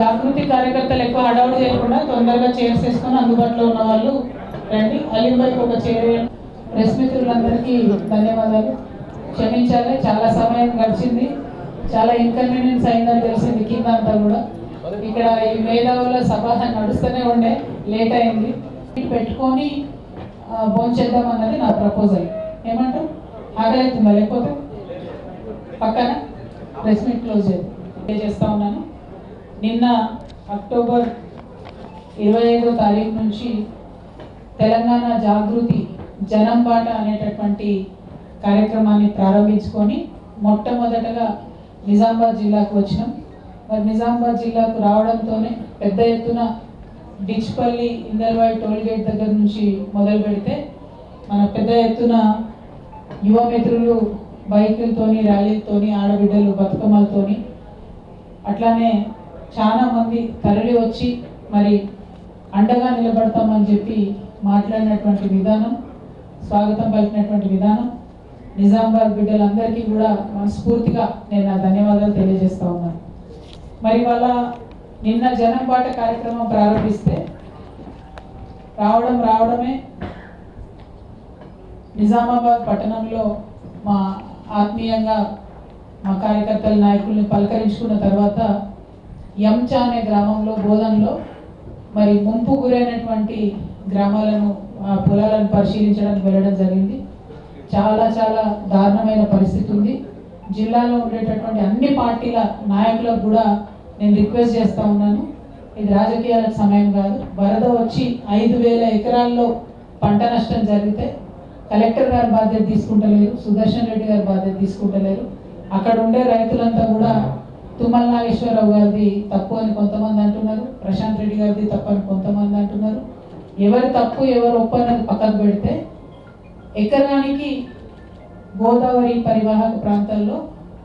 జాగృతి కార్యకర్తలు ఎక్కువ హడావుడి చేయకుండా తొందరగా చైర్స్ వేసుకొని అందుబాటులో ఉన్న వాళ్ళు రండి. అలీం వైపు ఒక చైర్ ప్రెస్ మిత్రులందరికీ ధన్యవాదాలు. క్షమించాలి. చాలా సమయం గడిచింది. చాలా ఇన్కన్వీనియన్స్ అయిందని తెలిసింది కింద అంతా కూడా. ఇక్కడ ఈ మేధావుల సభ నడుస్తూనే ఉండే. లేట్ అయింది. పెట్టుకొని భోంచేద్దాం అన్నది నా ప్రపోజల్ ఏమంటారు? ఆకలి లేకపోతే? పక్కన? ప్రెస్ మీట్ క్లోజ్ చేద్దాం. చేస్తా ఉన్నాను. నిన్న అక్టోబర్ ఇరవై ఐదో తారీఖు నుంచి తెలంగాణ జాగృతి జనం బాట అనేటటువంటి కార్యక్రమాన్ని ప్రారంభించుకొని మొట్టమొదటగా నిజామాబాద్ జిల్లాకు వచ్చినాం. మరి నిజామాబాద్ జిల్లాకు రావడంతోనే పెద్ద ఎత్తున డిచ్పల్లి ఇందర్వాయి టోల్ గేట్ దగ్గర నుంచి మొదలు పెడితే మన పెద్ద ఎత్తున యువ మిత్రులు బైకులతోని ర్యాలీలతోని ఆడబిడ్డలు బతుకమ్మలతోని అట్లానే చాలా మంది తరలి వచ్చి మరి అండగా నిలబడతామని చెప్పి మాట్లాడినటువంటి విధానం స్వాగతం పలికినటువంటి విధానం. నిజామాబాద్ బిడ్డలందరికీ కూడా మనస్ఫూర్తిగా నేను నా ధన్యవాదాలు తెలియజేస్తా ఉన్నాను. మరి వాళ్ళ నిన్న జనం బాట కార్యక్రమం ప్రారంభిస్తే రావడం రావడమే నిజామాబాద్ పట్టణంలో మా ఆత్మీయంగా మా కార్యకర్తల నాయకుల్ని పలకరించుకున్న తర్వాత యంచా అనే గ్రామంలో బోధనలో మరి ముంపు గురైనటువంటి గ్రామాలను ఆ పొలాలను పరిశీలించడానికి వెళ్ళడం జరిగింది. చాలా చాలా దారుణమైన పరిస్థితి ఉంది. జిల్లాలో ఉండేటటువంటి అన్ని పార్టీల నాయకులకు కూడా నేను రిక్వెస్ట్ చేస్తూ ఉన్నాను. ఇది రాజకీయాలకు సమయం కాదు. వరద వచ్చి ఐదు వేల ఎకరాల్లో పంట నష్టం జరిగితే కలెక్టర్ గారు బాధ్యత తీసుకుంటలేరు సుదర్శన్ రెడ్డి గారు బాధ్యత తీసుకుంటలేరు. అక్కడ ఉండే రైతులంతా కూడా తుమ్మల నాగేశ్వరరావు గారిది తప్పు అని కొంతమంది అంటున్నారు ప్రశాంత్ రెడ్డి గారిది తప్పు అని కొంతమంది అంటున్నారు. ఎవరి తప్పు ఎవరు ఒప్పు అనేది పక్కకు పెడితే ఎకరానికి గోదావరి పరివాహక ప్రాంతాల్లో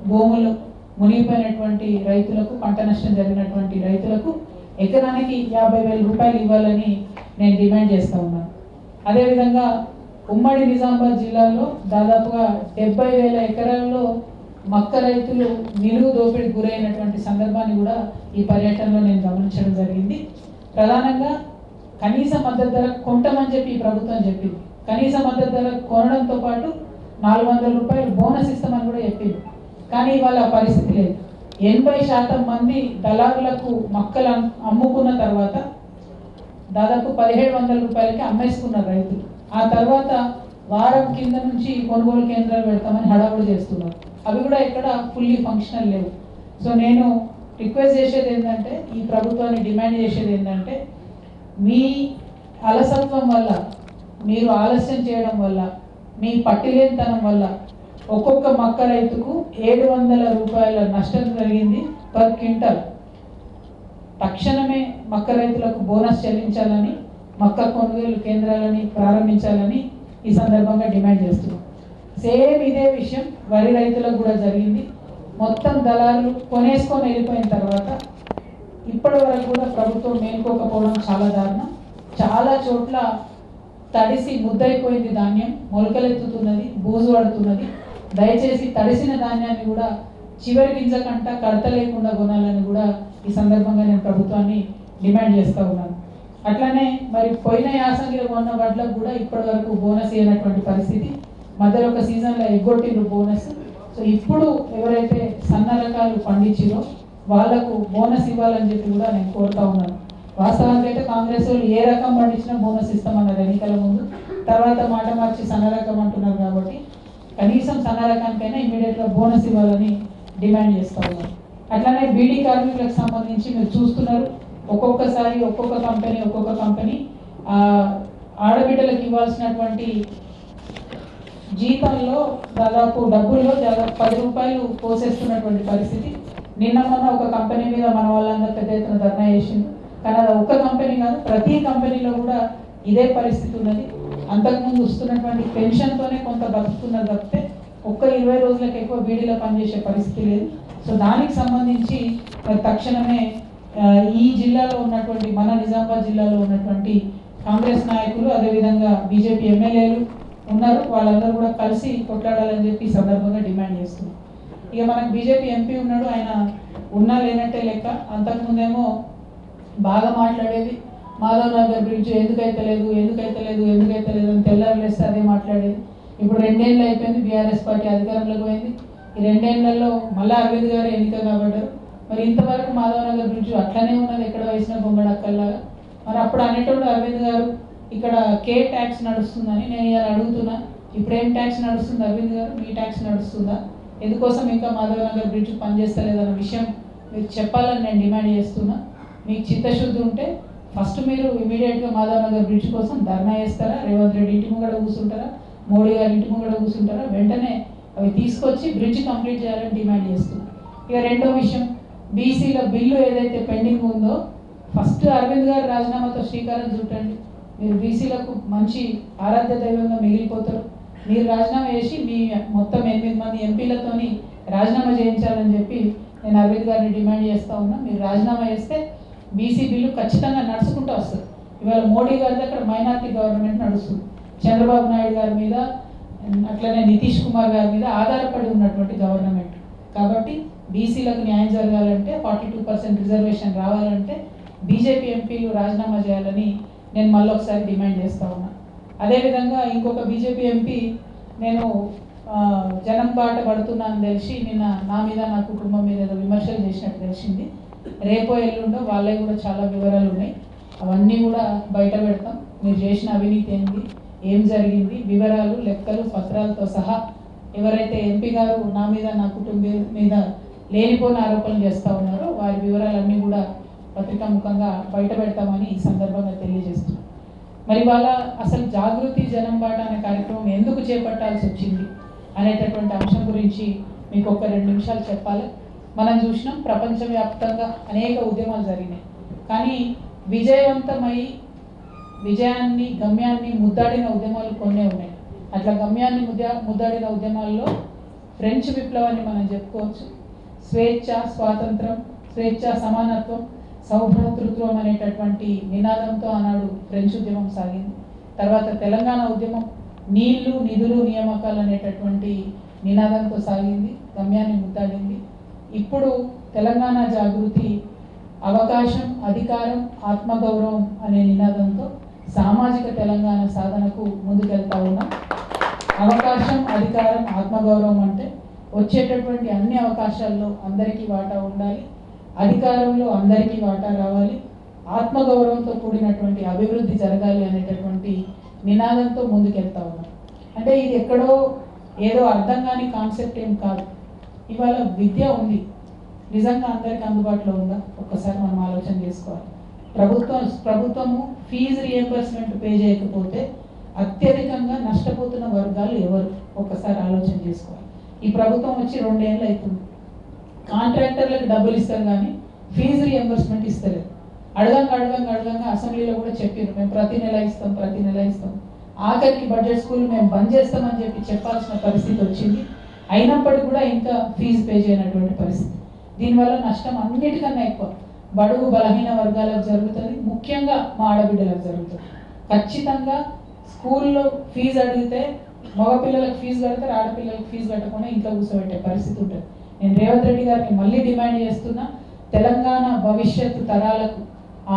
భూములు మునిగిపోయినటువంటి రైతులకు పంట నష్టం జరిగినటువంటి రైతులకు ఎకరానికి యాభై వేల రూపాయలు ఇవ్వాలని నేను డిమాండ్ చేస్తూ ఉన్నాను అదేవిధంగా ఉమ్మడి నిజామాబాద్ జిల్లాలో దాదాపుగా డెబ్బై వేల ఎకరాల్లో మక్క రైతులు నిలువు దోపిడి గురైనటువంటి సందర్భాన్ని కూడా ఈ పర్యటనలో నేను గమనించడం జరిగింది. ప్రధానంగా కనీస మద్దతు ధర కొంటమని చెప్పి ఈ ప్రభుత్వం చెప్పింది. కనీస మద్దతు ధర కొనడంతో పాటు నాలుగు వందల రూపాయలు బోనస్ ఇస్తామని కూడా చెప్పింది. కానీ ఇవాళ పరిస్థితి లేదు. ఎనభై శాతం మంది దళారులకు మొక్కలు అమ్ముకున్న తర్వాత దాదాపు పదిహేడు వందల రూపాయలకి అమ్మేసుకున్నారు రైతులు. ఆ తర్వాత వారం కింద నుంచి కొనుగోలు కేంద్రాలు పెడతామని హడావుడు చేస్తున్నారు. అవి కూడా ఎక్కడ ఫుల్లీ ఫంక్షనల్ లేవు. సో నేను రిక్వెస్ట్ చేసేది ఏంటంటే ఈ ప్రభుత్వాన్ని డిమాండ్ చేసేది ఏంటంటే మీ అలసత్వం వల్ల మీరు ఆలస్యం చేయడం వల్ల మీ పట్టిలేనితనం వల్ల ఒక్కొక్క మక్క రైతుకు ఏడు వందల రూపాయల నష్టం జరిగింది పర్ క్వింటల్. తక్షణమే మక్క రైతులకు బోనస్ చెల్లించాలని మక్క కొనుగోలు కేంద్రాలని ప్రారంభించాలని ఈ సందర్భంగా డిమాండ్ చేస్తున్నాం. సేమ్ ఇదే విషయం వరి రైతులకు కూడా జరిగింది. మొత్తం దళారులు కొనేసుకొని వెళ్ళిపోయిన తర్వాత ఇప్పటి వరకు కూడా ప్రభుత్వం మేల్కోకపోవడం చాలా దారుణం. చాలా చోట్ల తడిసి ముద్దైపోయింది ధాన్యం మొలకలెత్తుతున్నది బూజు పడుతున్నది. దయచేసి తడిసిన ధాన్యాన్ని కూడా చివరి గింజ కంట కడత లేకుండా కొనాలని కూడా ఈ సందర్భంగా నేను ప్రభుత్వాన్ని డిమాండ్ చేస్తూ ఉన్నాను. అట్లానే మరి పోయిన యాసంగిలో కొన్న వడ్లకు కూడా ఇప్పటి వరకు బోనస్ అయినటువంటి పరిస్థితి. మధ్యలో ఒక సీజన్లో ఎగ్గొట్టిండ్రు బోనస్. సో ఇప్పుడు ఎవరైతే సన్న రకాలు పండించిరో వాళ్ళకు బోనస్ ఇవ్వాలని చెప్పి కూడా నేను కోరుతా ఉన్నాను. వాస్తవానికి అయితే కాంగ్రెస్ వాళ్ళు ఏ రకం పండించినా బోనస్ ఇస్తామన్నారు ఎన్నికల ముందు. తర్వాత మాట మార్చి సన్న రకం అంటున్నారు కాబట్టి కనీసం సన్న రకానికైనా ఇమీడియట్గా బోనస్ ఇవ్వాలని డిమాండ్ చేస్తా ఉన్నారు అట్లానే బీడీ కార్మికులకు సంబంధించి మీరు చూస్తున్నారు. ఒక్కొక్కసారి ఒక్కొక్క కంపెనీ ఒక్కొక్క కంపెనీ ఆ, ఆడబిడ్డలకు ఇవ్వాల్సినటువంటి జీతంలో దాదాపు డబ్బుల్లో దాదాపు పది రూపాయలు పోసేస్తున్నటువంటి పరిస్థితి. నిన్న మొన్న ఒక కంపెనీ మీద మన వాళ్ళందరూ పెద్ద ఎత్తున ధర్నా చేసింది కానీ అది ఒక్క కంపెనీ కాదు ప్రతి కంపెనీలో కూడా ఇదే పరిస్థితి ఉన్నది. అంతకుముందు వస్తున్నటువంటి పెన్షన్తోనే కొంత బతుకుతున్నది తప్పితే ఒక్క ఇరవై రోజులకు ఎక్కువ బీడీలో పనిచేసే పరిస్థితి లేదు. సో దానికి సంబంధించి తక్షణమే ఈ జిల్లాలో ఉన్నటువంటి మన నిజామాబాద్ జిల్లాలో ఉన్నటువంటి కాంగ్రెస్ నాయకులు అదేవిధంగా బీజేపీ ఎమ్మెల్యేలు ఉన్నారు. వాళ్ళందరూ కూడా కలిసి కొట్లాడాలని చెప్పి ఈ సందర్భంగా డిమాండ్ చేస్తున్నాం ఇక మనకు బీజేపీ ఎంపీ ఉన్నాడు. ఆయన ఉన్నా లేనట్టే లెక్క. అంతకుముందేమో బాగా మాట్లాడేది. మాధవ్ నగర్ బ్రిడ్జ్ ఎందుకైతే లేదు ఎందుకైతే లేదు ఎందుకైతే లేదు అని తెల్లారు అదే మాట్లాడేది. ఇప్పుడు రెండేళ్ళు అయిపోయింది. బీఆర్ఎస్ పార్టీ అధికారంలోకి పోయింది. ఈ రెండేళ్ళలో మళ్ళీ అరవింద్ గారు ఎన్నిక కాబడ్డారు. మరి ఇంతవరకు మాధవ్ నగర్ బ్రిడ్జ్ అట్లనే ఉన్నది. ఎక్కడ వేసిన బొమ్మడక్కల్లాగా మరి అప్పుడు అనేటప్పుడు అరవింద్ గారు ఇక్కడ కే ట్యాక్స్ నడుస్తుందని నేను ఇలా అడుగుతున్నా. ఇప్పుడు ఏం ట్యాక్స్ నడుస్తుంది అరవింద్ గారు? మీ ట్యాక్స్ నడుస్తుందా? ఎందుకోసం ఇంకా మాధవ్ నగర్ బ్రిడ్జ్ పనిచేస్తలేదన్న విషయం మీరు చెప్పాలని నేను డిమాండ్ చేస్తున్నా. మీకు చిత్తశుద్ధి ఉంటే ఫస్ట్ మీరు ఇమీడియట్గా మాధవ నగర్ బ్రిడ్జ్ కోసం ధర్నా చేస్తారా? రేవంత్ రెడ్డి ఇంటి ముంగడ కూర్చుంటారా? మోడీ గారి ఇంటి ముంగడ కూర్చుంటారా? వెంటనే అవి తీసుకొచ్చి బ్రిడ్జ్ కంప్లీట్ చేయాలని డిమాండ్ చేస్తున్నా. ఇక రెండో విషయం బీసీల బిల్లు ఏదైతే పెండింగ్ ఉందో ఫస్ట్ అరవింద్ గారు రాజీనామాతో శ్రీకారం చుట్టండి. మీరు బీసీలకు మంచి ఆరాధ్య దైవంగా మిగిలిపోతారు. మీరు రాజీనామా చేసి మీ మొత్తం ఎనిమిది మంది ఎంపీలతోని రాజీనామా చేయించాలని చెప్పి నేను అరవింద్ గారిని డిమాండ్ చేస్తూ ఉన్నా. మీరు రాజీనామా చేస్తే బీసీ బిల్లు ఖచ్చితంగా నడుచుకుంటూ వస్తుంది. ఇవాళ మోడీ గారి అక్కడ మైనార్టీ గవర్నమెంట్ నడుస్తుంది. చంద్రబాబు నాయుడు గారి మీద అట్లనే నితీష్ కుమార్ గారి మీద ఆధారపడి ఉన్నటువంటి గవర్నమెంట్. కాబట్టి బీసీలకు న్యాయం జరగాలంటే ఫార్టీ టూ పర్సెంట్ రిజర్వేషన్ రావాలంటే బీజేపీ ఎంపీలు రాజీనామా చేయాలని నేను మళ్ళీ ఒకసారి డిమాండ్ చేస్తా ఉన్నా. అదేవిధంగా ఇంకొక బీజేపీ ఎంపీ నేను జనం బాట పడుతున్నా అని తెలిసి నిన్న నా మీద నా కుటుంబం మీద ఏదో విమర్శలు చేసినట్టు తెలిసింది. రేపో ఎల్లుండో వాళ్ళే కూడా చాలా వివరాలు ఉన్నాయి. అవన్నీ కూడా బయట పెడతాం. మీరు చేసిన అవినీతి ఏంది? ఏం జరిగింది? వివరాలు లెక్కలు పత్రాలతో సహా ఎవరైతే ఎంపీ గారు నా మీద నా కుటుంబం మీద లేనిపోని ఆరోపణలు చేస్తూ ఉన్నారో వారి వివరాలన్నీ కూడా పత్రికా ముఖంగా బయట పెడతామని ఈ సందర్భంగా తెలియజేస్తున్నాం. మరి వాళ్ళ అసలు జాగృతి జనం బాట అనే కార్యక్రమం ఎందుకు చేపట్టాల్సి వచ్చింది అనేటటువంటి అంశం గురించి మీకు ఒక రెండు నిమిషాలు చెప్పాలి. మనం చూసినాం ప్రపంచవ్యాప్తంగా అనేక ఉద్యమాలు జరిగినాయి. కానీ విజయవంతమై విజయాన్ని గమ్యాన్ని ముద్దాడిన ఉద్యమాలు కొన్నే ఉన్నాయి. అట్లా గమ్యాన్ని ముద్దా ముద్దాడిన ఉద్యమాల్లో ఫ్రెంచ్ విప్లవాన్ని మనం చెప్పుకోవచ్చు. స్వేచ్ఛ స్వాతంత్రం స్వేచ్ఛ సమానత్వం సౌభ్రాతృత్వం అనేటటువంటి నినాదంతో ఆనాడు ఫ్రెంచ్ ఉద్యమం సాగింది. తర్వాత తెలంగాణ ఉద్యమం నీళ్ళు నిధులు నియామకాలు అనేటటువంటి నినాదంతో సాగింది గమ్యాన్ని ముద్దాడింది. ఇప్పుడు తెలంగాణ జాగృతి అవకాశం అధికారం ఆత్మగౌరవం అనే నినాదంతో సామాజిక తెలంగాణ సాధనకు ముందుకెళ్తా ఉన్నాం. అవకాశం అధికారం ఆత్మగౌరవం అంటే వచ్చేటటువంటి అన్ని అవకాశాల్లో అందరికీ వాటా ఉండాలి. అధికారంలో అందరికీ వాటా రావాలి. ఆత్మగౌరవంతో కూడినటువంటి అభివృద్ధి జరగాలి అనేటటువంటి నినాదంతో ముందుకెళ్తా ఉన్నాం. అంటే ఇది ఎక్కడో ఏదో అర్థం కాని కాన్సెప్ట్ ఏం కాదు. ఇవాళ విద్య ఉంది. నిజంగా అందరికి అందుబాటులో ఉందా? ఒక్కసారి మనం ఆలోచన చేసుకోవాలి. ప్రభుత్వం ప్రభుత్వము ఫీజు రియంబర్స్మెంట్ పే చేయకపోతే అత్యధికంగా నష్టపోతున్న వర్గాలు ఎవరు? ఒక్కసారి ఆలోచన చేసుకోవాలి. ఈ ప్రభుత్వం వచ్చి రెండేళ్ళు అవుతుంది. కాంట్రాక్టర్లకు డబ్బులు ఇస్తారు కానీ ఫీజు రియంబర్స్మెంట్ ఇస్తలేదు. అడగంగా అడగంగా అడగంగా అసెంబ్లీలో కూడా చెప్పారు మేము ప్రతి నెల ఇస్తాం ప్రతి నెల ఇస్తాం. ఆఖరికి బడ్జెట్ స్కూల్ మేము బంద్ చేస్తామని చెప్పి చెప్పాల్సిన పరిస్థితి వచ్చింది. అయినప్పటికీ కూడా ఇంకా ఫీజు పే చేయనటువంటి పరిస్థితి. దీనివల్ల నష్టం అన్నిటికన్నా ఎక్కువ. బడుగు బలహీన వర్గాలకు జరుగుతుంది. ముఖ్యంగా మా ఆడబిడ్డలకు జరుగుతుంది. ఖచ్చితంగా స్కూల్లో ఫీజు అడిగితే మగపిల్లలకు ఫీజు కడతారు ఆడపిల్లలకు ఫీజు కట్టకుండా ఇంట్లో కూర్చోబెట్టే పరిస్థితి ఉంటుంది. నేను రేవంత్ రెడ్డి గారిని మళ్ళీ డిమాండ్ చేస్తున్నా తెలంగాణ భవిష్యత్తు తరాలకు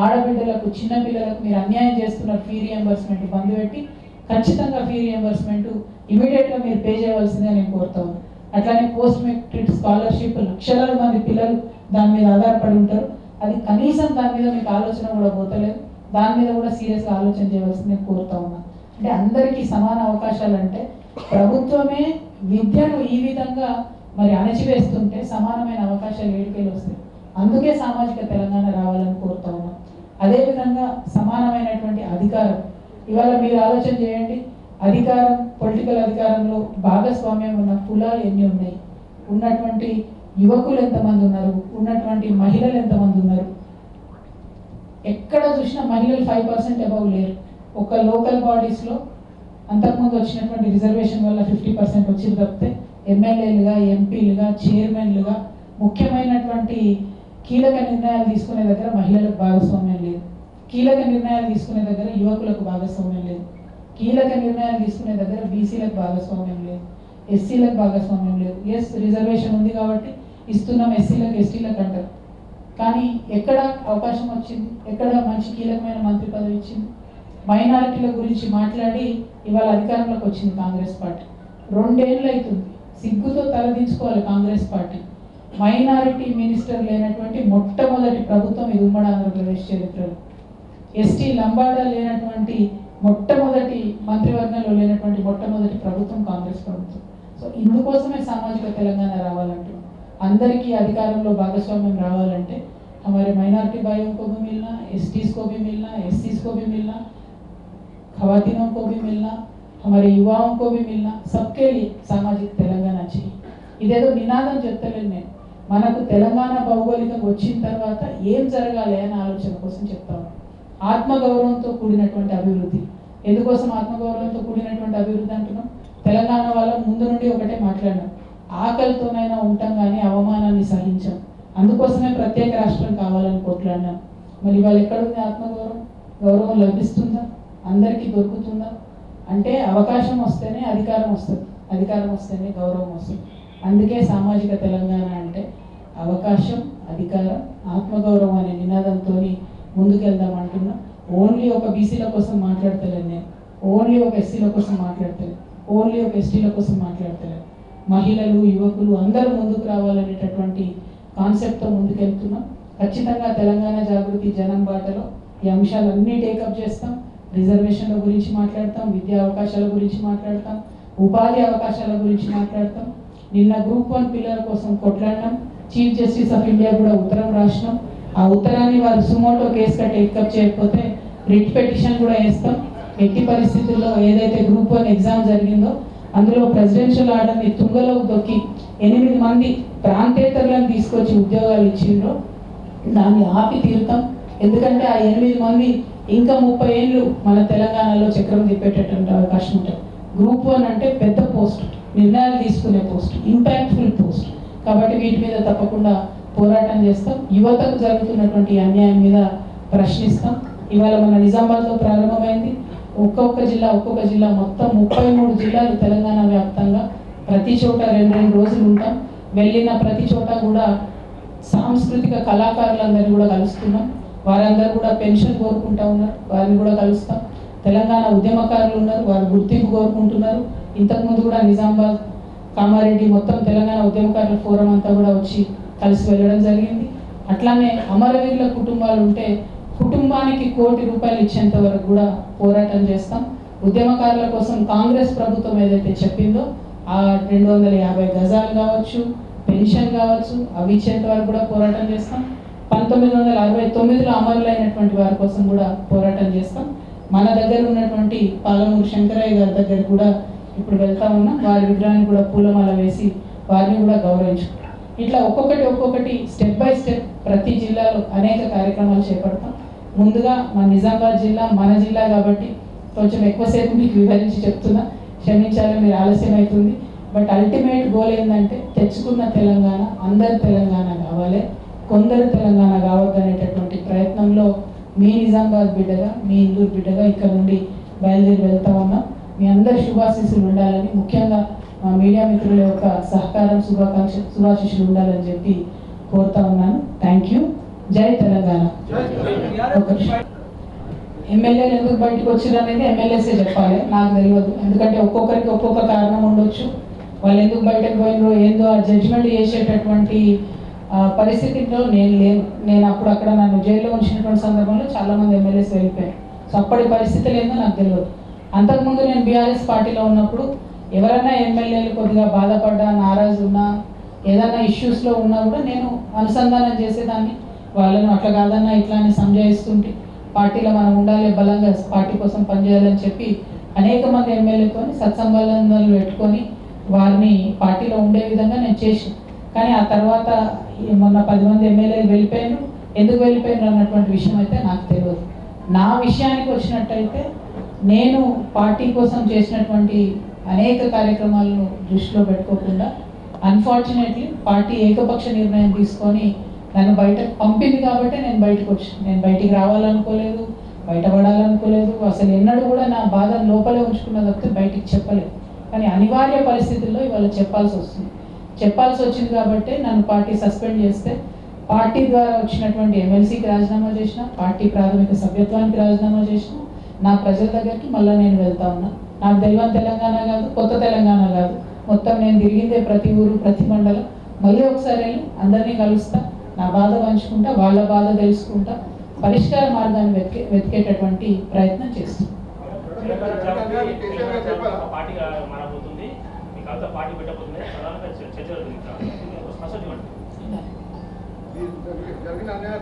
ఆడబిడ్డలకు చిన్నపిల్లలకు మీరు అన్యాయం చేస్తున్న ఫీ రియంబర్స్మెంట్ బంద్ పెట్టి ఖచ్చితంగా ఫీ రియంబర్స్మెంట్ ఇమీడియట్గా మీరు పే చేయవలసిందిగా నేను కోరుతాను అట్లానే పోస్ట్ మెట్రిక్ స్కాలర్షిప్ లక్షలాది మంది పిల్లలు దాని మీద ఆధారపడి ఉంటారు. అది కనీసం దాని మీద మీకు ఆలోచన కూడా పోతలేదు. దాని మీద కూడా సీరియస్గా ఆలోచన చేయవలసింది నేను కోరుతా ఉన్నా. అంటే అందరికీ సమాన అవకాశాలు అంటే ప్రభుత్వమే విద్యను ఈ విధంగా మరి అణచివేస్తుంటే సమానమైన అవకాశాలు ఏడికేలు వస్తాయి. అందుకే సామాజిక తెలంగాణ రావాలని కోరుతా ఉన్నాం. అదేవిధంగా సమానమైనటువంటి అధికారం. ఇవాళ మీరు ఆలోచన చేయండి. అధికారం పొలిటికల్ అధికారంలో భాగస్వామ్యం ఉన్న కులాలు ఎన్ని ఉన్నాయి? ఉన్నటువంటి యువకులు ఎంతమంది ఉన్నారు? ఉన్నటువంటి మహిళలు ఎంతమంది ఉన్నారు? ఎక్కడ చూసినా మహిళలు ఫైవ్ పర్సెంట్ అబౌవ్ లేరు. ఒక లోకల్ బాడీస్లో అంతకుముందు వచ్చినటువంటి రిజర్వేషన్ వల్ల ఫిఫ్టీ పర్సెంట్ వచ్చింది తప్పితే ఎమ్మెల్యేలుగా ఎంపీలుగా చైర్మన్లుగా ముఖ్యమైనటువంటి కీలక నిర్ణయాలు తీసుకునే దగ్గర మహిళలకు భాగస్వామ్యం లేదు. కీలక నిర్ణయాలు తీసుకునే దగ్గర యువకులకు భాగస్వామ్యం లేదు. కీలక నిర్ణయాలు తీసుకునే దగ్గర బీసీలకు భాగస్వామ్యం లేదు. ఎస్సీలకు భాగస్వామ్యం లేదు. ఎస్ రిజర్వేషన్ ఉంది కాబట్టి ఇస్తున్నాం ఎస్సీలకు ఎస్టీలకు అంటారు. కానీ ఎక్కడ అవకాశం వచ్చింది? ఎక్కడ మంచి కీలకమైన మంత్రి పదవి ఇచ్చింది? మైనారిటీల గురించి మాట్లాడి ఇవాళ అధికారంలోకి వచ్చింది కాంగ్రెస్ పార్టీ. రెండేళ్ళు అవుతుంది. సిగ్గుతో తలదించుకోవాలి కాంగ్రెస్ పార్టీ మైనారిటీ మినిస్టర్ లేనటువంటి మొట్టమొదటి ప్రభుత్వం ఇది ఉమ్మడి ఆంధ్రప్రదేశ్ చరిత్రలో ఎస్టీ లంబాడా లేనటువంటి మొట్టమొదటి మంత్రివర్గంలో లేనటువంటి మొట్టమొదటి ప్రభుత్వం కాంగ్రెస్ ప్రభుత్వం సో ఇందుకోసమే సామాజిక తెలంగాణ రావాలంటే అందరికీ అధికారంలో భాగస్వామ్యం రావాలంటే हमारे माइनॉरिटी भाइयों को भी मिलना एस को भी मिलना एस को भी मिलना खवातीनों को भी मिलना हमारे युवाओं को भी मिलना सबके लिए సామాజిక తెలంగాణ चाहिए ఇదేదో నినాదం చెప్తలేను నేను మనకు తెలంగాణ భౌగోళికం వచ్చిన తర్వాత ఏం జరగాలి అనే ఆలోచన కోసం చెప్తాను ఆత్మగౌరవంతో కూడినటువంటి అభివృద్ధి ఎందుకోసం ఆత్మగౌరవంతో కూడినటువంటి అభివృద్ధి అంటున్నాం తెలంగాణ వాళ్ళ ముందు నుండి ఒకటే మాట్లాడినాం ఆకలితోనైనా ఉంటాం కానీ అవమానాన్ని సహించాం అందుకోసమే ప్రత్యేక రాష్ట్రం కావాలని కొట్లాడినాం మరి ఇవాళ ఎక్కడుంది ఆత్మగౌరవం గౌరవం లభిస్తుందా అందరికీ దొరుకుతుందా అంటే అవకాశం వస్తేనే అధికారం వస్తుంది. అధికారం వస్తేనే గౌరవం వస్తుంది. అందుకే సామాజిక తెలంగాణ అంటే అవకాశం అధికారం ఆత్మగౌరవం అనే నినాదంతో ముందుకెళ్దాం అంటున్నా. ఓన్లీ ఒక బీసీల కోసం మాట్లాడతలేను నేను. ఓన్లీ ఒక ఎస్సీల కోసం మాట్లాడతలేను. ఓన్లీ ఒక ఎస్టీల కోసం మాట్లాడతలేను. మహిళలు యువకులు అందరూ ముందుకు రావాలనేటటువంటి కాన్సెప్ట్తో ముందుకెళ్తున్నాం. ఖచ్చితంగా తెలంగాణ జాగృతి జనం బాటలో ఈ అంశాలన్నీ టేకప్ చేస్తాం. రిజర్వేషన్ల గురించి మాట్లాడతాం విద్యా అవకాశాల గురించి మాట్లాడతాం ఉపాధి అవకాశాల గురించి మాట్లాడతాం. నిన్న గ్రూప్ వన్ పిల్లల కోసం కొట్లాడినాం. చీఫ్ జస్టిస్ ఆఫ్ ఇండియా కూడా ఉత్తరం రాసినాం. ఆ ఉత్తరాన్ని వారు సుమోటో కేసు కట్టి టేకప్ చేయకపోతే రిట్ పిటిషన్ కూడా వేస్తాం. ఎట్టి పరిస్థితుల్లో ఏదైతే గ్రూప్ వన్ ఎగ్జామ్ జరిగిందో అందులో ప్రెసిడెన్షియల్ ఆర్డర్ని తుంగలో దొక్కి ఎనిమిది మంది ప్రాంతేతరులను తీసుకొచ్చి ఉద్యోగాలు ఇచ్చిండ్రో దాన్ని ఆపి తీరుతాం. ఎందుకంటే ఆ ఎనిమిది మంది ఇంకా ముప్పై ఏళ్ళు మన తెలంగాణలో చక్రం తిప్పేటటువంటి అవకాశం ఉంటుంది. గ్రూప్ వన్ అంటే పెద్ద పోస్ట్ నిర్ణయాలు తీసుకునే పోస్ట్ ఇంపాక్ట్ఫుల్ పోస్ట్ కాబట్టి వీటి మీద తప్పకుండా పోరాటం చేస్తాం. యువతకు జరుగుతున్నటువంటి అన్యాయం మీద ప్రశ్నిస్తాం. ఇవాళ మన నిజామాబాద్లో ప్రారంభమైంది. ఒక్కొక్క జిల్లా ఒక్కొక్క జిల్లా మొత్తం ముప్పై మూడు జిల్లాలు తెలంగాణ వ్యాప్తంగా ప్రతి చోట రెండు రెండు రోజులు ఉంటాం. వెళ్ళిన ప్రతి చోట కూడా సాంస్కృతిక కళాకారులందరినీ కూడా కలుస్తున్నాం. వారందరూ కూడా పెన్షన్ కోరుకుంటా ఉన్నారు. వారిని కూడా కలుస్తాం. తెలంగాణ ఉద్యమకారులు ఉన్నారు. వారు గుర్తింపు కోరుకుంటున్నారు. ఇంతకుముందు కూడా నిజామాబాద్ కామారెడ్డి మొత్తం తెలంగాణ ఉద్యమకారుల ఫోరం అంతా కూడా వచ్చి కలిసి వెళ్ళడం జరిగింది. అట్లానే అమరవీరుల కుటుంబాలు ఉంటే కుటుంబానికి కోటి రూపాయలు ఇచ్చేంత వరకు కూడా పోరాటం చేస్తాం. ఉద్యమకారుల కోసం కాంగ్రెస్ ప్రభుత్వం ఏదైతే చెప్పిందో ఆ రెండు వందల యాభై గజాలు కావచ్చు పెన్షన్ కావచ్చు అవి ఇచ్చేంత వరకు కూడా పోరాటం చేస్తాం. పంతొమ్మిది వందల అరవై తొమ్మిదిలో అమరులైనటువంటి వారి కోసం కూడా పోరాటం చేస్తాం. మన దగ్గర ఉన్నటువంటి పాలమూరు శంకరయ్య గారి దగ్గర కూడా ఇప్పుడు వెళ్తా ఉన్నాం. వారి విగ్రహాన్ని కూడా పూలమాల వేసి వారిని కూడా గౌరవించుకుంటాం. ఇట్లా ఒక్కొక్కటి ఒక్కొక్కటి స్టెప్ బై స్టెప్ ప్రతి జిల్లాలో అనేక కార్యక్రమాలు చేపడతాం. ముందుగా మన నిజామాబాద్ జిల్లా మన జిల్లా కాబట్టి కొంచెం ఎక్కువసేపు మీకు వివరించి చెప్తున్నా. క్షమించాలి మీరు ఆలస్యం అవుతుంది. బట్ అల్టిమేట్ గోల్ ఏంటంటే తెచ్చుకున్న తెలంగాణ అందరి తెలంగాణ కావాలి. కొందరు తెలంగాణ కావద్దనేటటువంటి ప్రయత్నంలో మీ నిజామాబాద్ బిడ్డగా మీ ఇందూరు బిడ్డగా ఇక్కడ నుండి బయలుదేరి వెళ్తా ఉన్నాం. మీ అందరి శుభాశీస్సులు ఉండాలని ముఖ్యంగా మా మీడియా మిత్రుల యొక్క సహకారం శుభాకాంక్ష శుభాశీస్సులు ఉండాలని చెప్పి కోరుతా ఉన్నాను. థ్యాంక్ యూ జై తెలంగాణ. ఎమ్మెల్యేలు ఎందుకు బయటకు వచ్చారు అనేది ఎమ్మెల్యేసే చెప్పాలి. నాకు తెలియదు. ఎందుకంటే ఒక్కొక్కరికి ఒక్కొక్క కారణం ఉండొచ్చు. వాళ్ళు ఎందుకు బయటకు పోయినరో ఏందో ఆ జడ్జిమెంట్ చేసేటటువంటి పరిస్థితిలో నేను లేను. నేను అప్పుడు అక్కడ నన్ను జైల్లో ఉంచినటువంటి సందర్భంలో చాలా మంది ఎమ్మెల్యేస్ వెళ్ళిపోయారు. సో అప్పటి పరిస్థితులు ఏందో నాకు తెలియదు అంతకుముందు నేను బీఆర్ఎస్ పార్టీలో ఉన్నప్పుడు ఎవరైనా ఎమ్మెల్యేలు కొద్దిగా బాధపడ్డా నారాజు ఉన్నా ఏదైనా ఇష్యూస్లో ఉన్నా కూడా నేను అనుసంధానం చేసేదాన్ని. వాళ్ళను అట్లా కాదన్నా ఇట్లా అని సంజాయిస్తుంటే పార్టీలో మనం ఉండాలి బలంగా పార్టీ కోసం పనిచేయాలని చెప్పి అనేక మంది ఎమ్మెల్యేతో సత్సంబంధాలు పెట్టుకొని వారిని పార్టీలో ఉండే విధంగా నేను చేసాను కానీ ఆ తర్వాత మొన్న పది మంది ఎమ్మెల్యేలు వెళ్ళిపోయాను ఎందుకు వెళ్ళిపోయాను అన్నటువంటి విషయం అయితే నాకు తెలియదు నా విషయానికి వచ్చినట్టయితే నేను పార్టీ కోసం చేసినటువంటి అనేక కార్యక్రమాలను దృష్టిలో పెట్టుకోకుండా అన్ఫార్చునేట్లీ పార్టీ ఏకపక్ష నిర్ణయం తీసుకొని నన్ను బయటకు పంపింది కాబట్టి నేను బయటకు వచ్చి నేను బయటికి రావాలనుకోలేదు బయటపడాలనుకోలేదు. అసలు ఎన్నడూ కూడా నా బాధను లోపలే ఉంచుకున్న తప్పితే బయటికి చెప్పలేదు. కానీ అనివార్య పరిస్థితుల్లో ఇవాళ చెప్పాల్సి వస్తుంది. చెప్పాల్సి వచ్చింది కాబట్టి నన్ను పార్టీ సస్పెండ్ చేస్తే పార్టీ ద్వారా వచ్చినటువంటి ఎమ్మెల్సీకి రాజీనామా చేసిన పార్టీ ప్రాథమిక సభ్యత్వానికి రాజీనామా చేసిన నా ప్రజల దగ్గరికి మళ్ళీ నేను వెళ్తా ఉన్నా. నాకు తెలియని తెలంగాణ కాదు కొత్త తెలంగాణ కాదు. మొత్తం నేను తిరిగిందే ప్రతి ఊరు ప్రతి మండలం. మళ్ళీ ఒకసారి వెళ్ళి అందరినీ కలుస్తా నా బాధ పంచుకుంటా వాళ్ళ బాధ తెలుసుకుంటా పరిష్కార మార్గాన్ని వెతికే వెతికేటటువంటి ప్రయత్నం చేస్తాను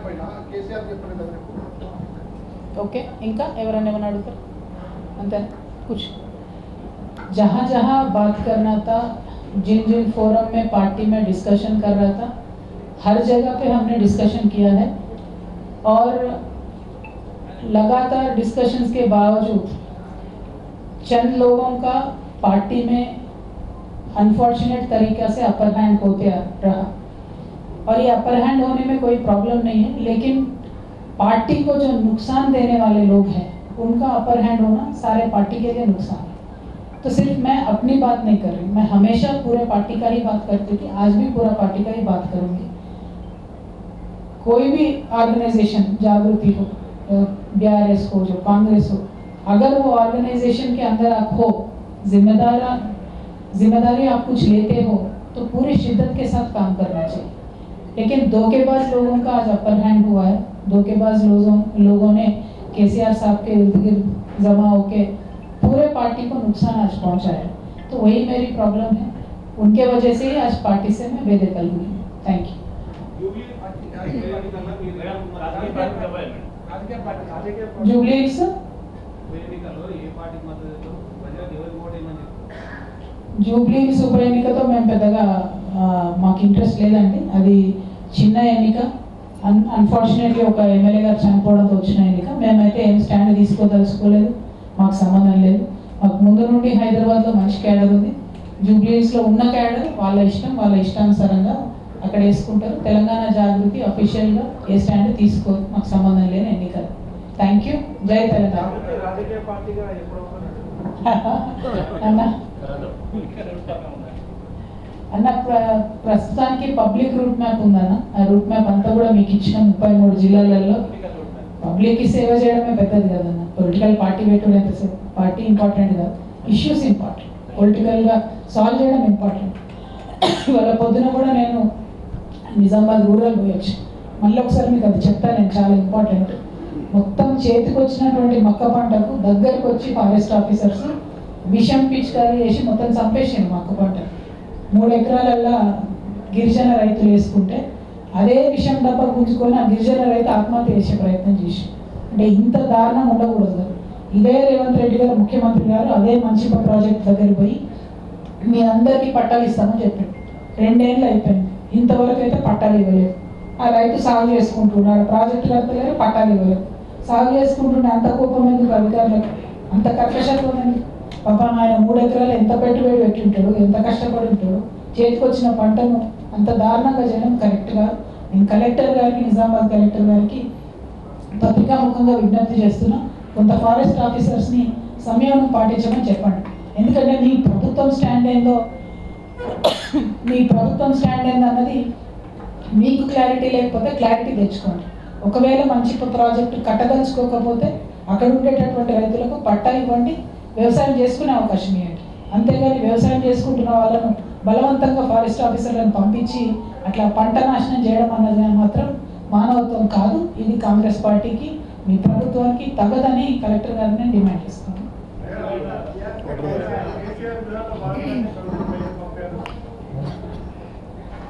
జరిగిన అన్యాయం పైన కేసీఆర్ చెప్పిన కదా ओके इनका ఎవరైనా ఏమైనా అడుగుతారు అంతేనా కూర్చో जहाँ जहाँ बात करना था जिन जिन फोरम में पार्टी में डिस्कशन कर रहा था हर जगह पे हमने डिस्कशन किया है और लगातार डिस्कशंस के बावजूद चंद लोगों का पार्टी में अनफॉर्चुनेट तरीके से अपर हैंड होते आ- रहा और ये अपर हैंड होने में कोई प्रॉब्लम नहीं है, लेकिन पार्टी को जो नुकसान देने वाले लोग हैं, उनका अपर हैंड होना सारे पार्टी के लिए नुकसान है। तो सिर्फ़ मैं अपनी बात नहीं कर रही, मैं हमेशा पूरे पार्टी का ही बात करती थी आज भी पूरा पार्टी का ही बात करूँगी। कोई भी ऑर्गेनाइजेशन जागृति हो बी हो, जो कांग्रेस हो, अगर वो ऑर्गेनाइजेशन के अंदर आप हो, जिम्मेदार, ज़िम्मेदारी आप कुछ लेते हो तो पूरी शिद्दत के साथ काम करना चाहिए। लेकिन धोखेबाज लोगों का आज अपर हैंड हुआ है धोखेबाज लोगों लोगों ने केसीआर साहब के इर्द गिर्द जमा होके पूरे पार्टी को नुकसान आज पहुंचाया है तो वही मेरी प्रॉब्लम है उनके वजह से ही आज पार्टी से मैं बेदखल हुई हूँ थैंक यू జూబ్లీ పార్టీ రాజకీయ పార్టీ కన్నా మీరు మేడం, రాజకీయ పార్టీ చెప్పాలి మేడం. రాజకీయ పార్టీ రాజకీయ పార్టీ జూబ్లీ హిల్స్ ఎన్నికల్లో ఏ పార్టీకి మద్దతు ఇస్తారు? ప్రజలకు ఎవరికి ఓటు వేయమని చెప్తారు? జూబ్లీ హిల్స్ ఉప ఎన్నికతో మేము పెద్దగా ఆ, మాకు ఇంట్రెస్ట్ లేదండి. అది చిన్న ఎన్నిక. అన్ అన్ఫార్చునేట్లీ ఒక ఎమ్మెల్యే గారు చనిపోవడంతో వచ్చిన ఎన్నిక. మేమైతే ఏం స్టాండ్ తీసుకోదలుచుకోలేదు. మాకు సంబంధం లేదు. మాకు ముందు నుండి హైదరాబాద్లో మంచి క్యాడర్ ఉంది. జూబ్లీ హిల్స్లో ఉన్న క్యాడర్ వాళ్ళ ఇష్టం వాళ్ళ ఇష్టానుసారంగా అక్కడ వేసుకుంటారు. తెలంగాణ జాగృతి అఫీషియల్గా ఏ స్టాండ్ తీసుకోరు. మాకు సంబంధం లేని ఎన్నికలు. థ్యాంక్ యూ జై తెలంగాణ. రాజకీయ రాజకీయ పార్టీగా ఎప్పుడు అవుతున్నారు అన్న. అన్న ప్ర- ప్రస్తుతానికి పబ్లిక్ రూట్ మ్యాప్ ఉందన్న. ఆ రూట్ మ్యాప్ అంతా కూడా మీకు ఇచ్చిన ముప్పై మూడు జిల్లాలలో పబ్లిక్కి సేవ చేయడమే పెద్దది కదన్న. పొలిటికల్ పార్టీ పెట్టడం ఎంత పార్టీ ఇంపార్టెంట్ కాదు. Issues important. పొలిటికల్గా సాల్వ్ చేయడం ఇంపార్టెంట్. ఇవాళ పొద్దున కూడా నేను నిజామాబాద్ రూరల్ పోయొచ్చు. మళ్ళీ ఒకసారి మీకు అది చెప్తాను నేను చాలా ఇంపార్టెంట్. మొత్తం చేతికి వచ్చినటువంటి మక్క పంటకు దగ్గరకు వచ్చి ఫారెస్ట్ ఆఫీసర్స్ విషం పిచికారీ చేసి మొత్తం చంపేసాను మక్క పంట. మూడు ఎకరాలల్లా గిరిజన రైతులు వేసుకుంటే అదే విషయం డబ్బా గుంజుకొని ఆ గిరిజన రైతు ఆత్మహత్య చేసే ప్రయత్నం చేసి. అంటే ఇంత దారుణం ఉండకూడదు. ఇదే రేవంత్ రెడ్డి గారు ముఖ్యమంత్రి గారు అదే మంచిప ప్రాజెక్ట్ దగ్గర పోయి మీ అందరికీ పట్టాలు ఇస్తామని చెప్పాడు రెండేళ్ళు అయిపోయింది. ఇంతవరకు అయితే పట్టాలు ఇవ్వలేదు. ఆ రైతు సాగు చేసుకుంటున్నాడు ప్రాజెక్టు కడతలేరు పట్టాలు ఇవ్వలేదు. సాగు చేసుకుంటుండే అంత కోపం ఎందుకు అధికారులకు? అంత కర్కశత్వం ఎందుకు? పాపం ఆయన మూడు ఎకరాలు ఎంత పెట్టుబడి పెట్టి ఉంటాడు ఎంత కష్టపడి ఉంటాడు చేతికి వచ్చిన పంటను అంత దారుణంగా చేయడం కరెక్ట్గా నేను కలెక్టర్ గారికి నిజామాబాద్ కలెక్టర్ గారికి పత్రికాముఖంగా విజ్ఞప్తి చేస్తున్నా కొంత ఫారెస్ట్ ఆఫీసర్స్ని సమయం పాటించమని చెప్పండి. ఎందుకంటే మీ ప్రభుత్వం స్టాండ్ ఏందో మీ ప్రభుత్వం స్టాండ్ ఏందన్నది మీకు క్లారిటీ లేకపోతే క్లారిటీ తెచ్చుకోండి. ఒకవేళ మంచి ప్రాజెక్టు కట్టదలుచుకోకపోతే అక్కడ ఉండేటటువంటి రైతులకు పట్టా ఇవ్వండి వ్యవసాయం చేసుకునే అవకాశం ఇవ్వండి అంతేగాని వ్యవసాయం చేసుకుంటున్న వాళ్ళను బలవంతంగా ఫారెస్ట్ ఆఫీసర్లను పంపించి అట్లా పంట నాశనం చేయడం అన్నది మాత్రం మానవత్వం కాదు. ఇది కాంగ్రెస్ పార్టీకి మీ ప్రభుత్వానికి తగదని కలెక్టర్ గారిని డిమాండ్ చేస్తాను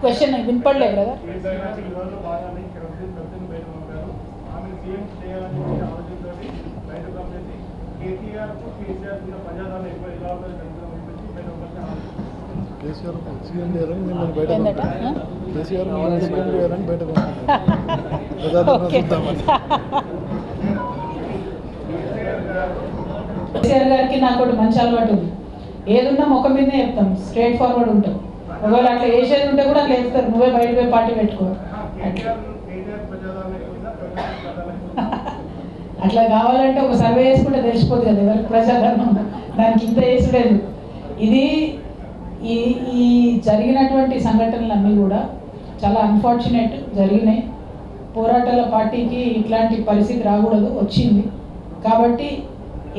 క్వశ్చన్ వినపడలేదు కదా. కేసీఆర్ సీఎం చేయాలని మిమ్మల్ని బయట ఏందట? పంపారు. ఆ? కేసీఆర్ మిమ్మల్ని సీఎం చేయాలని బయట పంపారు. ప్రజాదరణ ఓకే. చూద్దామని కేసీఆర్ గారికి నాకు ఒకటి మంచి అలవాటు ఉంది ఏదున్నా ముఖం మీదనే చెప్తాం స్ట్రేట్ ఫార్వర్డ్ ఉంటాం ఒకవేళ అట్లా వేసేది ఉంటే కూడా అట్లా వేస్తారు నువ్వే బయట పోయి పార్టీ పెట్టుకో అట్లా కేటీఆర్ కేటీఆర్ ప్రజాదరణ ఎక్కువ ఉందా ప్రజలకు ప్రజాదరణ ఎక్కువ ఉందా? అట్లా కావాలంటే ఒక సర్వే చేసుకుంటే తెలిసిపోతుంది కదా ఎవరికి ప్రజాధర్మం? దానికి ఇంత వేసుడేది ఇది ఈ ఈ జరిగినటువంటి సంఘటనలన్నీ కూడా చాలా అన్ఫార్చునేట్ జరిగినాయి. పోరాటాల పార్టీకి ఇట్లాంటి పరిస్థితి రాకూడదు వచ్చింది. కాబట్టి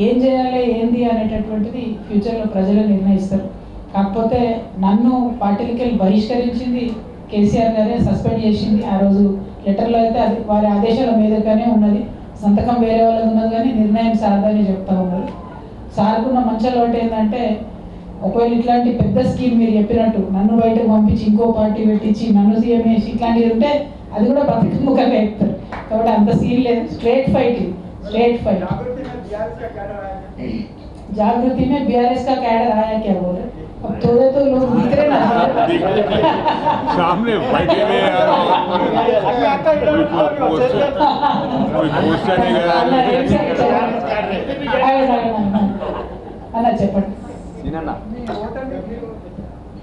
ఏం చేయాలి ఏంది అనేటటువంటిది ఫ్యూచర్లో ప్రజలు నిర్ణయిస్తారు. కాకపోతే నన్ను పార్టీలకి వెళ్ళి బహిష్కరించింది కేసీఆర్ గారే సస్పెండ్ చేసింది. ఆ రోజు లెటర్లో అయితే అది వారి ఆదేశాల మీదగానే ఉన్నది. సంతకం వేరే వాళ్ళు ఉన్నది కానీ నిర్ణయం సార్దని చెప్తా ఉన్నారు. సార్కున్న మంచి అలవాటు ఏంటంటే ఒకవేళ ఇట్లాంటి పెద్ద స్కీమ్ మీరు చెప్పినట్టు నన్ను బయటకు పంపించి ఇంకో పార్టీ పెట్టించి నన్ను సీఎం వేసి ఇట్లాంటివి ఉంటే అది కూడా బతుకు ముఖంగా ఎక్కుతారు కాబట్టి అంత సీన్ లేదు. Straight fight straight fight. జాగృతిమే BRS కా క్యాడర్ ఆయా अब थोड़े तो लोग दिख रहे ना सामने बैठे हुए यार कोई पोस्टर कोई पोस्टर नहीं అన్న, लगा ఆగండి, ఆగండి, అన్న. అన్న చెప్పండి మీ ఓటమికి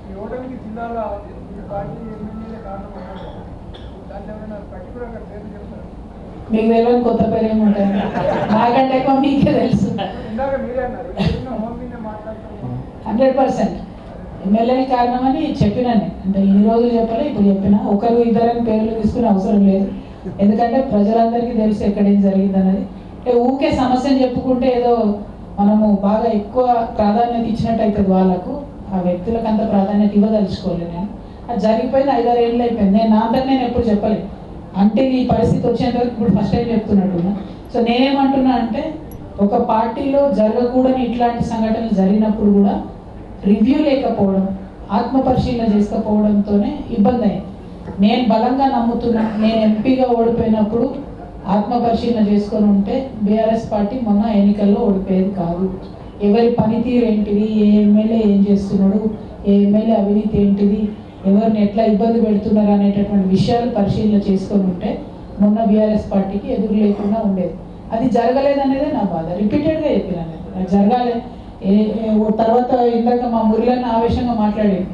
మీ ఓటమికి జిల్లాలో మీ పార్టీ ఎమ్మెల్యేలే కారణం అన్నారు దాంట్లో ఏమైనా పర్టికులర్గా పేరు చెప్తారు మీకు తెలియని కొత్త పేరు ఏమి ఉంటాయి నాకంటే ఎక్కువ మీకే తెలుసు ఇందాక మీరే అన్నారు ఏదైనా హోమ్ మీద మాట్లాడుతున్నాం హండ్రెడ్ పర్సెంట్ ఎమ్మెల్యే కారణమని చెప్పినాను. అంటే ఇన్ని రోజులు చెప్పలే ఇప్పుడు చెప్పిన ఒకరు ఇద్దరని పేర్లు తీసుకునే అవసరం లేదు. ఎందుకంటే ప్రజలందరికీ తెలుసు ఎక్కడ ఏం జరిగింది అనేది అంటే ఊకే సమస్యను చెప్పుకుంటే ఏదో మనము బాగా ఎక్కువ ప్రాధాన్యత ఇచ్చినట్టు అవుతుంది వాళ్ళకు. ఆ వ్యక్తులకు అంత ప్రాధాన్యత ఇవ్వదలుచుకోలేదు నేను. అది జరిగిపోయింది ఐదారు ఏళ్ళు అయిపోయింది. నేను నా నేను ఎప్పుడు చెప్పలేదు అంటే ఈ పరిస్థితి వచ్చేంత వరకు ఇప్పుడు ఫస్ట్ టైం చెప్తున్నట్టున్నా సో నేనేమంటున్నా అంటే ఒక పార్టీలో జరగకూడని ఇట్లాంటి సంఘటనలు జరిగినప్పుడు కూడా రివ్యూ లేకపోవడం ఆత్మపరిశీలన చేసుకపోవడంతోనే ఇబ్బంది అయింది నేను బలంగా నమ్ముతున్నా నేను ఎంపీగా ఓడిపోయినప్పుడు ఆత్మపరిశీలన చేసుకొని ఉంటే బీఆర్ఎస్ పార్టీ మొన్న ఎన్నికల్లో ఓడిపోయేది కాదు. ఎవరి పనితీరు ఏంటిది ఏ ఎమ్మెల్యే ఏం చేస్తున్నాడు ఏ ఎమ్మెల్యే అవినీతి ఏంటిది ఎవరిని ఎట్లా ఇబ్బంది పెడుతున్నారు అనేటటువంటి విషయాలు పరిశీలన చేసుకొని ఉంటే మొన్న బీఆర్ఎస్ పార్టీకి ఎదురు లేకుండా ఉండేది. అది జరగలేదనేదే నా బాధ. రిపీటెడ్గా చెప్పిన జరగాలి. తర్వాత ఇందాక మా మురళన్న ఆవేశంగా మాట్లాడేది.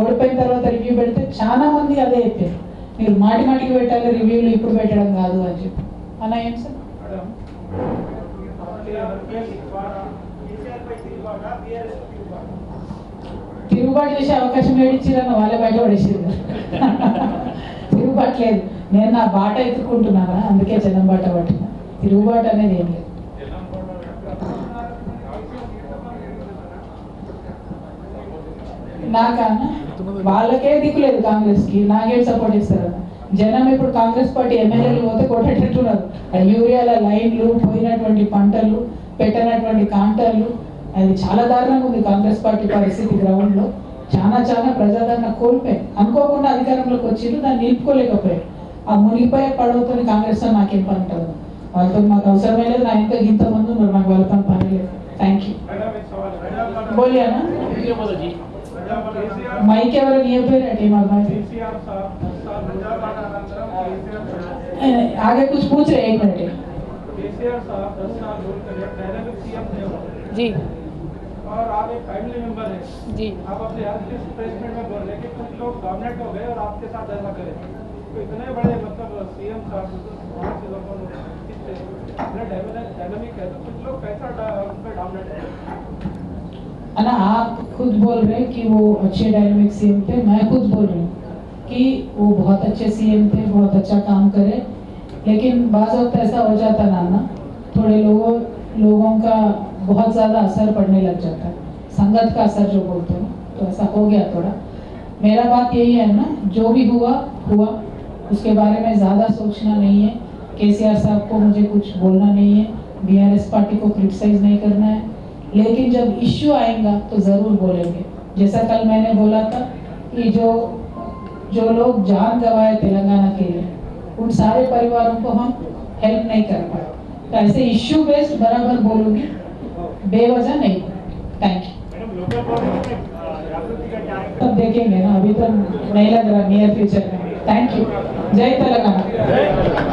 ఓడిపోయిన తర్వాత రివ్యూ పెడితే చాలా మంది అదే చెప్పారు. మీరు మాటి మాటికి పెట్టాలి రివ్యూలు ఇప్పుడు పెట్టడం కాదు అని చెప్పి. అన్న ఏం సార్? తిరుగుబాటు చేసే అవకాశం ఏడిచ్చిరన్న వాళ్ళే బయట పడేసారు తిరుగుబాటు లేదు. నేను నా బాట ఎత్తుకుంటున్నానా? అందుకే జనం బాట పట్టిన తిరుగుబాటు అనేది ఏం లేదు. నాకా వాళ్ళకే దిక్కులేదు కాంగ్రెస్కి నాకేం సపోర్ట్ చేస్తారు. జనం ఇప్పుడు కాంగ్రెస్ పార్టీ ఎమ్మెల్యేలు పోతే కొట్టేటట్టున్నారు. యూరియాల లైన్లు పోయినటువంటి పంటలు పెట్టనటువంటి కాంటర్లు అది చాలా దారుణంగా ఉంది కాంగ్రెస్ పార్టీ పరిస్థితి గ్రౌండ్లో చాలా చాలా ప్రజాదరణ కోల్పోయాయి అనుకోకుండా అధికారంలోకి వచ్చిండ్రు దాన్ని నిలుపుకోలేకపోయారు ఆ మునిగిపోయే పడవతో కాంగ్రెస్ నాకేం పని ఉంటుంది వాళ్ళతో మాకు అవసరమే లేదు నా ఇంకా ఇంతమంది ఉన్నారు నాకు వాళ్ళ పని పని లేదు. Thank you బోలియానా? మైక్ ఎవరు నీ పేరు టీం అబ్బాయి केसीआर साहब साहब प्रजापालन अनंतरम केसीआर आगे कुछ पूछ रहे एक मिनट केसीआर साहब दस साल रूल करे डायनामिक सीएम थे वो। जी और आप एक फैमिली मेंबर हैं जी आप अपने आज के प्रेसमेंट में बोल रहे हैं कि कुछ लोग डोमिनेट हो गए और आपके साथ ऐसा करें तो इतने बड़े मतलब सीएम साहब वहाँ से लोगों ने इतने डायनामिक है तो कुछ लोग कैसा डा- उन पे डोमिनेट है अना आप खुद बोल रहे हैं कि वो अच्छे डायनामिक सीएम थे, मैं खुद बोल रही हूँ कि वो बहुत अच्छे सीएम थे, बहुत अच्छा काम करे। लेकिन बाज़ वक्त ऐसा हो जाता ना ना, थोड़े लोगों लोगों का बहुत ज़्यादा असर पड़ने लग जाता है। संगत का असर जो बोलते हैं तो ऐसा हो गया थोड़ा। मेरा बात यही है ना, जो भी हुआ हुआ। उसके बारे में ज़्यादा सोचना नहीं है। केसीआर साहब को मुझे कुछ बोलना नहीं है। बीआरएस पार्टी को क्रिटिसाइज नहीं करना है। लेकिन जब इश्यू आएगा तो ज़रूर बोलेंगे। जैसा कल मैंने बोला था कि जो जो लोग जान गंवाए तेलंगाना के लिए, उन सारे परिवारों को हम हेल्प नहीं कर पाए। तो ऐसे इश्यू बेस्ड बराबर बोलूँगी। बेवजह नहीं। थैंक यू अब देखेंगे ना, अभी तो नहीं लग रहा नियर फ्यूचर में। थैंक यू जय तेलंगाना।